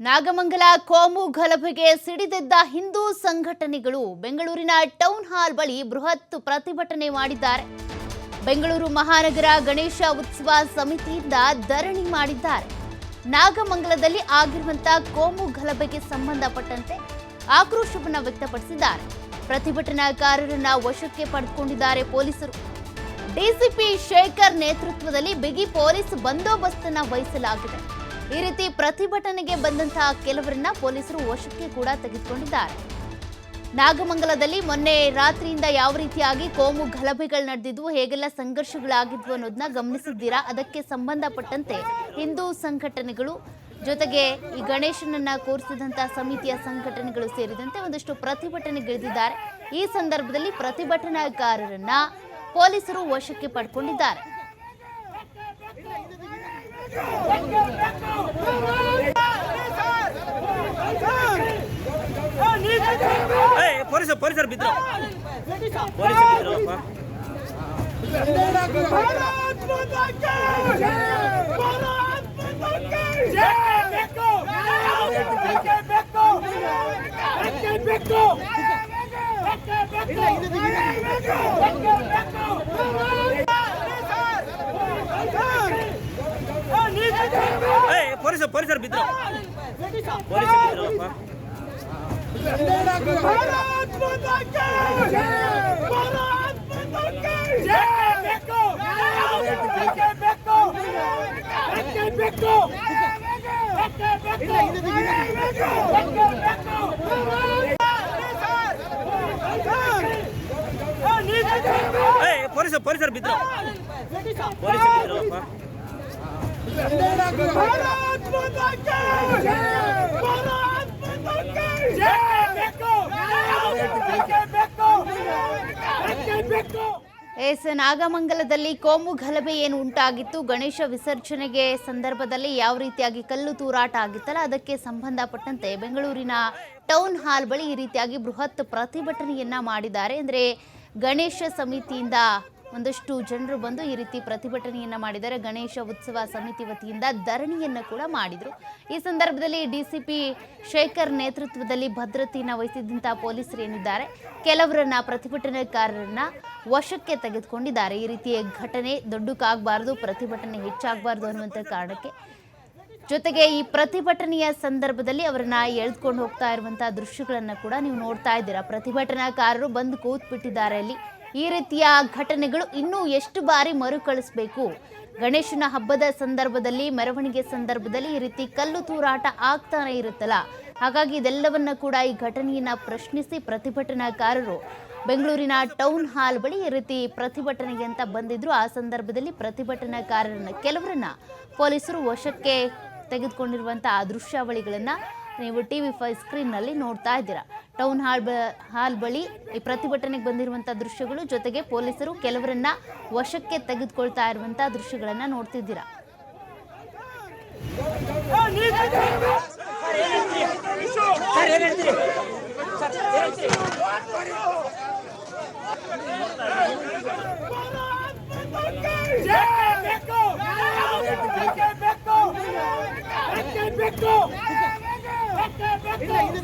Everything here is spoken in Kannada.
ನಾಗಮಂಗಲ ಕೋಮು ಗಲಭೆಗೆ ಸಿಡಿದೆದ್ದ ಹಿಂದೂ ಸಂಘಟನೆಗಳು ಬೆಂಗಳೂರಿನ ಟೌನ್ ಹಾಲ್ ಬಳಿ ಬೃಹತ್ ಪ್ರತಿಭಟನೆ ಮಾಡಿದ್ದಾರೆ. ಬೆಂಗಳೂರು ಮಹಾನಗರ ಗಣೇಶ ಉತ್ಸವ ಸಮಿತಿಯಿಂದ ಧರಣಿ ಮಾಡಿದ್ದಾರೆ. ನಾಗಮಂಗಲದಲ್ಲಿ ಆಗಿರುವಂತಹ ಕೋಮು ಗಲಭೆಗೆ ಸಂಬಂಧಪಟ್ಟಂತೆ ಆಕ್ರೋಶವನ್ನು ವ್ಯಕ್ತಪಡಿಸಿದ್ದಾರೆ. ಪ್ರತಿಭಟನಾಕಾರರನ್ನ ವಶಕ್ಕೆ ಪಡೆದುಕೊಂಡಿದ್ದಾರೆ ಪೊಲೀಸರು. ಡಿಸಿಪಿ ಶೇಖರ್ ನೇತೃತ್ವದಲ್ಲಿ ಬಿಗಿ ಪೊಲೀಸ್ ಬಂದೋಬಸ್ತ್ ವಹಿಸಲಾಗಿದೆ. ಈ ರೀತಿ ಪ್ರತಿಭಟನೆಗೆ ಬಂದಂತಹ ಕೆಲವರನ್ನ ಪೊಲೀಸರು ವಶಕ್ಕೆ ಕೂಡ ತೆಗೆದುಕೊಂಡಿದ್ದಾರೆ. ನಾಗಮಂಗಲದಲ್ಲಿ ಮೊನ್ನೆ ರಾತ್ರಿಯಿಂದ ಯಾವ ರೀತಿಯಾಗಿ ಕೋಮು ಗಲಭೆಗಳು ನಡೆದಿದ್ವು, ಹೇಗೆಲ್ಲ ಸಂಘರ್ಷಗಳಾಗಿದ್ವು ಅನ್ನೋದನ್ನ ಗಮನಿಸಿದ್ದೀರಾ? ಅದಕ್ಕೆ ಸಂಬಂಧಪಟ್ಟಂತೆ ಹಿಂದೂ ಸಂಘಟನೆಗಳು ಜೊತೆಗೆ ಈ ಗಣೇಶನನ್ನ ಕೂರಿಸಿದಂತಹ ಸಮಿತಿಯ ಸಂಘಟನೆಗಳು ಸೇರಿದಂತೆ ಒಂದಷ್ಟು ಪ್ರತಿಭಟನೆಗಿಳಿದಿದ್ದಾರೆ ಈ ಸಂದರ್ಭದಲ್ಲಿ ಪ್ರತಿಭಟನಾಕಾರರನ್ನ ಪೊಲೀಸರು ವಶಕ್ಕೆ ಪಡ್ಕೊಂಡಿದ್ದಾರೆ. ಪರಿಸರ ಪರಿಸರ ಬಿದ್ರ ಪರಿಸರ ಬಿದ್ರಪ್ಪ ಭಾರತ್ ಮಾತಾ ಕಿ ಭಾರತ್ ಮಾತಾ ಕಿ ಜೈ ಪೊಲೀಸ್ ಪೊಲೀಸರು ಬಿದ್ರು. ಪೊಲೀಸ್ ಪೊಲೀಸರು ಬಿದ್ರು. ಪೊಲೀಸರು ಬಿದ್ರು ಎಸ್ ನಾಗಮಂಗಲದಲ್ಲಿ ಕೋಮು ಗಲಭೆ ಏನು ಉಂಟಾಗಿತ್ತು? ಗಣೇಶ ವಿಸರ್ಜನೆಗೆ ಸಂದರ್ಭದಲ್ಲಿ ಯಾವ ರೀತಿಯಾಗಿ ಕಲ್ಲು ತೂರಾಟ ಆಗಿತ್ತಲ್ಲ, ಅದಕ್ಕೆ ಸಂಬಂಧಪಟ್ಟಂತೆ ಬೆಂಗಳೂರಿನ ಟೌನ್ ಹಾಲ್ ಬಳಿ ಈ ರೀತಿಯಾಗಿ ಬೃಹತ್ ಪ್ರತಿಭಟನೆಯನ್ನ ಮಾಡಿದ್ದಾರೆ. ಅಂದರೆ ಗಣೇಶ ಸಮಿತಿಯಿಂದ ಒಂದಷ್ಟು ಜನರು ಬಂದು ಈ ರೀತಿ ಪ್ರತಿಭಟನೆಯನ್ನು ಮಾಡಿದ್ದಾರೆ. ಗಣೇಶ ಉತ್ಸವ ಸಮಿತಿ ವತಿಯಿಂದ ಧರಣಿಯನ್ನು ಕೂಡ ಮಾಡಿದರು. ಈ ಸಂದರ್ಭದಲ್ಲಿ ಡಿಸಿಪಿ ಶೇಖರ್ ನೇತೃತ್ವದಲ್ಲಿ ಭದ್ರತೆಯನ್ನು ವಹಿಸಿದ್ದಂಥ ಪೊಲೀಸರು ಏನಿದ್ದಾರೆ, ಕೆಲವರನ್ನ ಪ್ರತಿಭಟನೆಕಾರರನ್ನ ವಶಕ್ಕೆ ತೆಗೆದುಕೊಂಡಿದ್ದಾರೆ. ಈ ರೀತಿಯ ಘಟನೆ ದೊಡ್ಡಕ್ಕಾಗಬಾರ್ದು ಪ್ರತಿಭಟನೆ ಹೆಚ್ಚಾಗಬಾರ್ದು ಅನ್ನುವಂಥ ಕಾರಣಕ್ಕೆ. ಜೊತೆಗೆ ಈ ಪ್ರತಿಭಟನೆಯ ಸಂದರ್ಭದಲ್ಲಿ ಅವರನ್ನ ಎಳೆದುಕೊಂಡು ಹೋಗ್ತಾ ಇರುವಂತಹ ದೃಶ್ಯಗಳನ್ನ ಕೂಡ ನೀವು ನೋಡ್ತಾ ಇದ್ದೀರಾ. ಪ್ರತಿಭಟನಾಕಾರರು ಬಂದು ಕೂತ್ಬಿಟ್ಟಿದ್ದಾರೆ ಅಲ್ಲಿ. ಈ ರೀತಿಯ ಘಟನೆಗಳು ಇನ್ನೂ ಎಷ್ಟು ಬಾರಿ ಮರುಕಳಿಸಬೇಕು? ಗಣೇಶನ ಹಬ್ಬದ ಸಂದರ್ಭದಲ್ಲಿ, ಮೆರವಣಿಗೆ ಸಂದರ್ಭದಲ್ಲಿ ಈ ರೀತಿ ಕಲ್ಲು ತೂರಾಟ ಆಗ್ತಾನೆ ಇರುತ್ತಲ್ಲ? ಹಾಗಾಗಿ ಇದೆಲ್ಲವನ್ನ ಕೂಡ ಈ ಘಟನೆಯನ್ನ ಪ್ರಶ್ನಿಸಿ ಪ್ರತಿಭಟನಾಕಾರರು ಬೆಂಗಳೂರಿನ ಟೌನ್ ಹಾಲ್ ಬಳಿ ಈ ರೀತಿ ಪ್ರತಿಭಟನೆಗೆ ಅಂತ ಬಂದಿದ್ರು. ಆ ಸಂದರ್ಭದಲ್ಲಿ ಪ್ರತಿಭಟನಾಕಾರರನ್ನ, ಕೆಲವರನ್ನ ಪೊಲೀಸರು ವಶಕ್ಕೆ ತೆಗೆದುಕೊಂಡಿರುವಂಥ ಆ ದೃಶ್ಯಾವಳಿಗಳನ್ನ ನೀವು ಟಿ ವಿ ಫೈ ಸ್ಕ್ರೀನ್ನಲ್ಲಿ ನೋಡ್ತಾ ಇದ್ದೀರಾ ಟೌನ್ ಹಾಲ್ ಬ ಹಾಲ್ ಬಳಿ ಈ ಪ್ರತಿಭಟನೆಗೆ ಬಂದಿರುವಂಥ ದೃಶ್ಯಗಳು ಜೊತೆಗೆ ಪೊಲೀಸರು ಕೆಲವರನ್ನ ವಶಕ್ಕೆ ತೆಗೆದುಕೊಳ್ತಾ ಇರುವಂಥ ದೃಶ್ಯಗಳನ್ನು ನೋಡ್ತಿದ್ದೀರಾ ಬೇಕು இல்ல இது